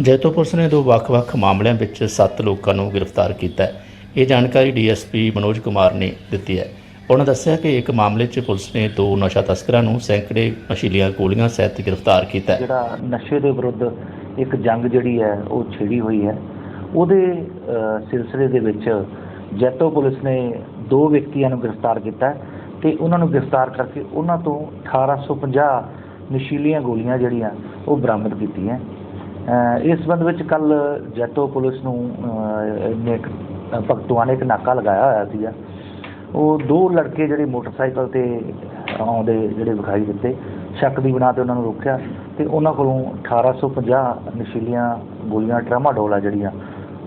Jaito police ਨੇ ਦੋ ਵੱਖ-ਵੱਖ ਮਾਮਲਿਆਂ ਵਿੱਚ 7 ਲੋਕਾਂ ਨੂੰ ਗ੍ਰਿਫਤਾਰ ਕੀਤਾ ਹੈ। ਇਹ ਜਾਣਕਾਰੀ ਡੀਐਸਪੀ ਮਨੋਜ ਕੁਮਾਰ ਨੇ ਦਿੱਤੀ ਹੈ। ਉਹਨਾਂ ਦੱਸਿਆ ਕਿ ਇੱਕ ਮਾਮਲੇ 'ਚ ਪੁਲਿਸ ਨੇ ਦੋ ਨਸ਼ਾ ਤਸਕਰਾਂ ਨੂੰ ਸੈਂਕੜੇ ਨਸ਼ੀਲੀਆਂ ਗੋਲੀਆਂ ਸਹਿਤ ਗ੍ਰਿਫਤਾਰ ਕੀਤਾ ਹੈ। ਜਿਹੜਾ ਨਸ਼ੇ ਦੇ ਵਿਰੁੱਧ ਇੱਕ ਜੰਗ ਜਿਹੜੀ ਹੈ, ਉਹ ਛਿੜੀ ਹੋਈ ਹੈ। ਉਹਦੇ ਸਿਲਸਿਲੇ ਦੇ ਵਿੱਚ ਜੈਤੋ ਪੁਲਿਸ ਨੇ ਦੋ ਵਿਅਕਤੀਆਂ ਨੂੰ ਗ੍ਰਿਫਤਾਰ ਕੀਤਾ ਹੈ ਤੇ ਉਹਨਾਂ ਨੂੰ ਗ੍ਰਿਫਤਾਰ ਕਰਕੇ ਉਹਨਾਂ ਤੋਂ 1850 ਨਸ਼ੀਲੀਆਂ ਗੋਲੀਆਂ ਜਿਹੜੀਆਂ, ਉਹ ਬਰਾਮਦ ਕੀਤੀਆਂ। ਇਸ ਸੰਬੰਧ ਵਿੱਚ ਕੱਲ ਜੈਤੋ ਪੁਲਿਸ ਨੂੰ ਨੇ ਇੱਕ ਭਗਤੂਆਂ ਨੇ ਇੱਕ ਨਾਕਾ ਲਗਾਇਆ ਹੋਇਆ ਸੀਗਾ। ਉਹ ਦੋ ਲੜਕੇ ਜਿਹੜੇ ਮੋਟਰਸਾਈਕਲ ਤੇ ਆਉਂਦੇ, ਜਿਹੜੇ ਵਿਖਾਈ ਦਿੱਤੇ, ਸ਼ੱਕ ਦੀ ਬਣਾ ਤੇ ਉਹਨਾਂ ਨੂੰ ਰੋਕਿਆ ਤੇ ਉਹਨਾਂ ਕੋਲੋਂ 1850 ਨਸ਼ੀਲੀਆਂ ਗੋਲੀਆਂ, ਟਰਾਮਾਡੋਲ ਆ ਜਿਹੜੀਆਂ,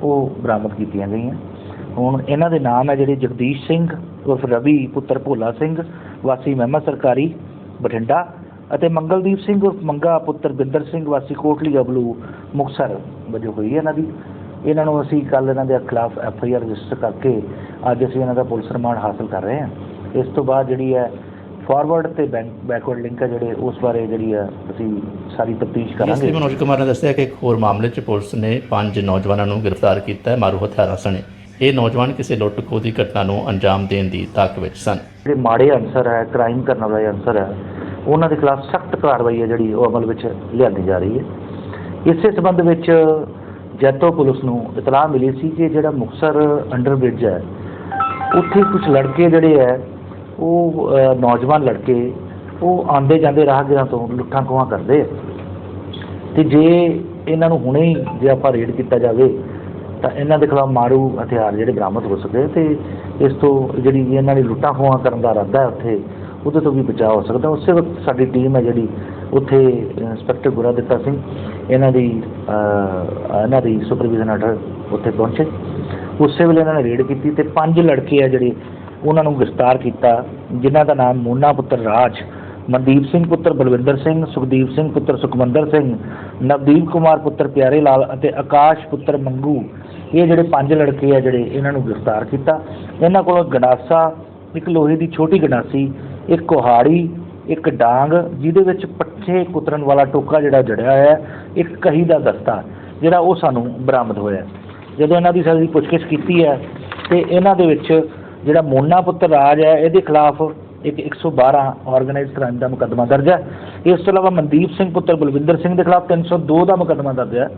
ਉਹ ਬਰਾਮਦ ਕੀਤੀਆਂ ਗਈਆਂ। ਹੁਣ ਇਹਨਾਂ ਦੇ ਨਾਮ ਹੈ ਜਿਹੜੇ ਜਗਦੀਸ਼ ਸਿੰਘ, ਉਰਫ ਰਵੀ ਪੁੱਤਰ ਭੋਲਾ ਸਿੰਘ, ਵਾਸੀ ਮਹਿਮਾ ਸਰਕਾਰੀ, ਬਠਿੰਡਾ ਅਤੇ ਮੰਗਲਦੀਪ ਸਿੰਘ ਉਰਫ ਮੰਗਾ ਪੁੱਤਰ ਬਿੰਦਰ ਸਿੰਘ ਵਾਸੀ ਕੋਟਲੀ ਗਬਲੂ ਮੁਕਸਰ ਵਜੋਂ ਹੋਈ ਹੈ ਇਹਨਾਂ ਦੀ। ਇਹਨਾਂ ਨੂੰ ਅਸੀਂ ਕੱਲ ਇਹਨਾਂ ਦੇ ਖਿਲਾਫ ਐਫ ਆਈ ਆਰ ਰਜਿਸਟਰ ਕਰਕੇ ਅੱਜ ਅਸੀਂ ਇਹਨਾਂ ਦਾ ਪੁਲਿਸ ਰਿਮਾਂਡ ਹਾਸਲ ਕਰ ਰਹੇ ਹਾਂ। ਇਸ ਤੋਂ ਬਾਅਦ ਜਿਹੜੀ ਹੈ ਫਾਰਵਰਡ ਤੇ ਬੈਕਵਰਡ ਲਿੰਕ ਹੈ ਜਿਹੜੇ ਉਸ ਬਾਰੇ ਜਿਹੜੀ ਹੈ ਅਸੀਂ ਸਾਰੀ ਤਫਤੀਸ਼ ਕਰਾਂਗੇ। ਮਨੋਜ ਕੁਮਾਰ ਨੇ ਦੱਸਿਆ ਕਿ ਇੱਕ ਹੋਰ ਮਾਮਲੇ 'ਚ ਪੁਲਿਸ ਨੇ ਪੰਜ ਨੌਜਵਾਨਾਂ ਨੂੰ ਗ੍ਰਿਫਤਾਰ ਕੀਤਾ ਹੈ ਮਾਰੂ ਹਥਿਆਰਾਂ ਸਣੇ। ਇਹ ਨੌਜਵਾਨ ਕਿਸੇ ਲੁੱਟ ਖੋਹ ਦੀ ਘਟਨਾ ਨੂੰ ਅੰਜਾਮ ਦੇਣ ਦੀ ਤਾਕ ਵਿੱਚ ਸਨ। ਜਿਹੜੇ ਮਾੜੇ ਅਨਸਰ ਹੈ ਕ੍ਰਾਈਮ ਕਰਨ ਵਾਲੇ ਅਨਸਰ ਹੈ ਉਹਨਾਂ ਦੇ ਖਿਲਾਫ ਸਖਤ ਕਾਰਵਾਈ ਹੈ ਜਿਹੜੀ ਉਹ ਅਮਲ ਵਿੱਚ ਲਿਆਂਦੀ ਜਾ ਰਹੀ ਹੈ। ਇਸੇ ਸਬੰਧ ਵਿੱਚ ਜੈਤੋ ਪੁਲਿਸ ਨੂੰ ਇਤਲਾਹ ਮਿਲੀ ਸੀ ਕਿ ਜਿਹੜਾ ਮੁਕਸਰ ਅੰਡਰ ਬ੍ਰਿਜ ਹੈ, ਉੱਥੇ ਕੁਝ ਲੜਕੇ ਜਿਹੜੇ ਹੈ, ਉਹ ਨੌਜਵਾਨ ਲੜਕੇ, ਉਹ ਆਂਦੇ ਜਾਂਦੇ ਰਾਹਗੀਰਾਂ ਤੋਂ ਲੁੱਟਾਂ ਖੋਹਾਂ ਕਰਦੇ ਆ। ਤੇ ਜੇ ਇਹਨਾਂ ਨੂੰ ਹੁਣੇ ਹੀ ਜੇ ਆਪਾਂ ਰੇਡ ਕੀਤਾ ਜਾਵੇ, ਤਾਂ ਇਹਨਾਂ ਦੇ ਖਿਲਾਫ ਮਾਰੂ ਹਥਿਆਰ ਜਿਹੜੇ ਬਰਾਮਦ ਹੋ ਸਕਦੇ ਤੇ ਇਸ ਤੋਂ ਜਿਹੜੀ ਇਹਨਾਂ ਨੇ ਲੁੱਟਾਂ ਖੋਹਾਂ ਕਰਨ ਦਾ ਇਰਾਦਾ ਹੈ ਉੱਥੇ ਉਹਦੇ ਤੋਂ ਵੀ ਬਚਾਅ ਹੋ ਸਕਦਾ। ਉਸੇ ਵਕਤ ਸਾਡੀ ਟੀਮ ਹੈ ਜਿਹੜੀ ਉੱਥੇ ਇੰਸਪੈਕਟਰ ਗੁਰਾਦਿੱਤਾ ਸਿੰਘ, ਇਹਨਾਂ ਦੀ ਇਹਨਾਂ ਦੀ ਸੁਪਰਵਿਜ਼ਨ ਹੇਠ ਉੱਥੇ ਪਹੁੰਚੇ। ਉਸੇ ਵੇਲੇ ਇਹਨਾਂ ਨੇ ਰੇਡ ਕੀਤੀ ਤੇ ਪੰਜ ਲੜਕੇ ਆ ਜਿਹੜੇ ਉਹਨਾਂ ਨੂੰ ਗ੍ਰਿਫਤਾਰ ਕੀਤਾ, ਜਿਨ੍ਹਾਂ ਦਾ ਨਾਮ ਮੋਨਾ ਪੁੱਤਰ ਰਾਜ, ਮਨਦੀਪ ਸਿੰਘ ਪੁੱਤਰ ਬਲਵਿੰਦਰ ਸਿੰਘ, ਸੁਖਦੀਪ ਸਿੰਘ ਪੁੱਤਰ ਸੁਖਮੰਦਰ ਸਿੰਘ, ਨਵਦੀਪ ਕੁਮਾਰ ਪੁੱਤਰ ਪਿਆਰੇ ਲਾਲ ਅਤੇ ਆਕਾਸ਼ ਪੁੱਤਰ ਮੰਗੂ। ਇਹ ਜਿਹੜੇ ਪੰਜ ਲੜਕੇ ਆ ਜਿਹੜੇ ਇਹਨਾਂ ਨੂੰ ਗ੍ਰਿਫਤਾਰ ਕੀਤਾ। ਇਹਨਾਂ ਕੋਲੋਂ ਗੰਡਾਸਾ ਇੱਕ ਲੋਹੇ ਦੀ ਛੋਟੀ ਗੰਡਾਸੀ, ਇੱਕ ਕੁਹਾੜੀ, ਇੱਕ ਡਾਂਗ, ਜਿਹਦੇ ਵਿੱਚ ਪੱਠੇ ਕੁਤਰਨ ਵਾਲਾ ਟੋਕਾ ਜਿਹੜਾ ਜੜਿਆ ਹੋਇਆ ਇੱਕ ਕਹੀ ਦਾ ਦਸਤਾ, ਜਿਹੜਾ ਉਹ ਸਾਨੂੰ ਬਰਾਮਦ ਹੋਇਆ ਜਦੋਂ ਇਹਨਾਂ ਦੀ ਸਾਡੀ ਪੁੱਛਗਿੱਛ ਕੀਤੀ ਹੈ, ਤੇ ਇਹਨਾਂ ਦੇ ਵਿੱਚ ਜਿਹੜਾ ਮੋਨਾ ਪੁੱਤਰ ਰਾਜ ਹੈ, ਇਹਦੇ ਖਿਲਾਫ ਇੱਕ 112 ਆਰਗੇਨਾਈਜ਼ਡ ਕ੍ਰਾਈਮ ਦਾ ਮੁਕੱਦਮਾ ਦਰਜ ਹੈ। ਇਸ ਤੋਂ ਇਲਾਵਾ ਮਨਦੀਪ ਸਿੰਘ ਪੁੱਤਰ ਬਲਵਿੰਦਰ ਸਿੰਘ ਦੇ ਖਿਲਾਫ 302 ਦਾ ਮੁਕੱਦਮਾ ਦਰਜ ਹੈ।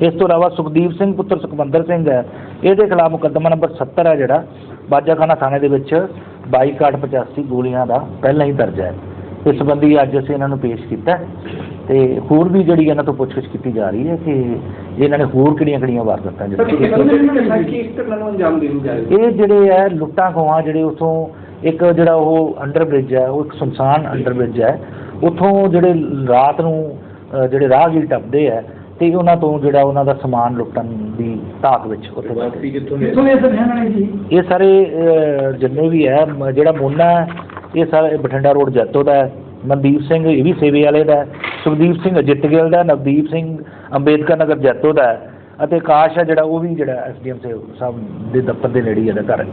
ਇਸ ਤੋਂ ਇਲਾਵਾ ਸੁਖਦੀਪ ਸਿੰਘ ਪੁੱਤਰ ਸੁਖਮੰਦਰ ਸਿੰਘ ਹੈ, ਇਹਦੇ ਖਿਲਾਫ ਮੁਕੱਦਮਾ ਨੰਬਰ 70 ਹੈ ਜਿਹੜਾ ਬਾਜਾਖਾਨਾ ਥਾਣੇ ਦੇ ਵਿੱਚ 2285 ਗੋਲੀਆਂ ਦਾ ਪਹਿਲਾਂ ਹੀ ਦਰਜ ਹੈ ਇਸ ਸੰਬੰਧੀ ਅੱਜ ਅਸੀਂ ਇਹਨਾਂ ਨੂੰ ਪੇਸ਼ ਕੀਤਾ ਹੈ ਤੇ ਹੋਰ ਵੀ ਜਿਹੜੀ ਇਹਨਾਂ ਤੋਂ ਪੁੱਛਗਿੱਛ ਕੀਤੀ ਜਾ ਰਹੀ ਹੈ ਕਿ ਇਹਨਾਂ ਨੇ ਹੋਰ ਕਿਹੜੀਆਂ ਕਿਹੜੀਆਂ ਵਾਰਦਾਤਾਂ ਜਿਹੜੀਆਂ ਇਹ ਜਿਹੜੇ ਹੈ ਲੁੱਟਾਂ ਖੋਹਾਂ ਜਿਹੜੇ ਉਥੋਂ ਇੱਕ ਜਿਹੜਾ ਉਹ ਅੰਡਰ ਬ੍ਰਿਜ ਹੈ ਉਹ ਇੱਕ ਸੁਨਸਾਨ ਅੰਡਰ ਬ੍ਰਿਜ ਹੈ ਉਥੋਂ ਜਿਹੜੇ ਰਾਤ ਨੂੰ ਜਿਹੜੇ ਰਾਹਗੀਰ ਟੱਪਦੇ ਆ ਤੇ ਉਹਨਾਂ ਤੋਂ ਜਿਹੜਾ ਉਹਨਾਂ ਦਾ ਸਮਾਨ ਲੁੱਟਣ ਦੀ ਤਾਕ ਵਿੱਚ ਉੱਥੇ ਬੈਠੇ। ਕਿੱਥੋਂ ਦੇ ਸਰ ਰਹਿਣ ਜੀ ਇਹ ਸਾਰੇ ਜਿੰਨੇ ਵੀ ਹੈ ਮ- ਜਿਹੜਾ ਮੋਨਾ ਹੈ, ਇਹ ਸਾਰੇ ਬਠਿੰਡਾ ਰੋਡ ਜੈਤੋ ਦਾ ਹੈ ਮਨਦੀਪ ਸਿੰਘ ਇਹ ਵੀ ਸੇਵੇ ਵਾਲੇ ਦਾ ਹੈ ਸੁਖਦੀਪ ਸਿੰਘ ਅਜਿੱਤ ਗਿੱਲ ਦਾ ਹੈ, ਨਵਦੀਪ ਸਿੰਘ ਅੰਬੇਦਕਰ ਨਗਰ ਜੈਤੋ ਦਾ ਹੈ ਅਤੇ ਆਕਾਸ਼ ਹੈ ਜਿਹੜਾ ਉਹ ਵੀ ਜਿਹੜਾ ਐਸਡੀਐਮ ਸਾਹਿਬ ਦੇ ਦਫ਼ਤਰ ਦੇ ਨੇੜੇ ਹੀ ਇਹਦਾ ਘਰ ਹੈ।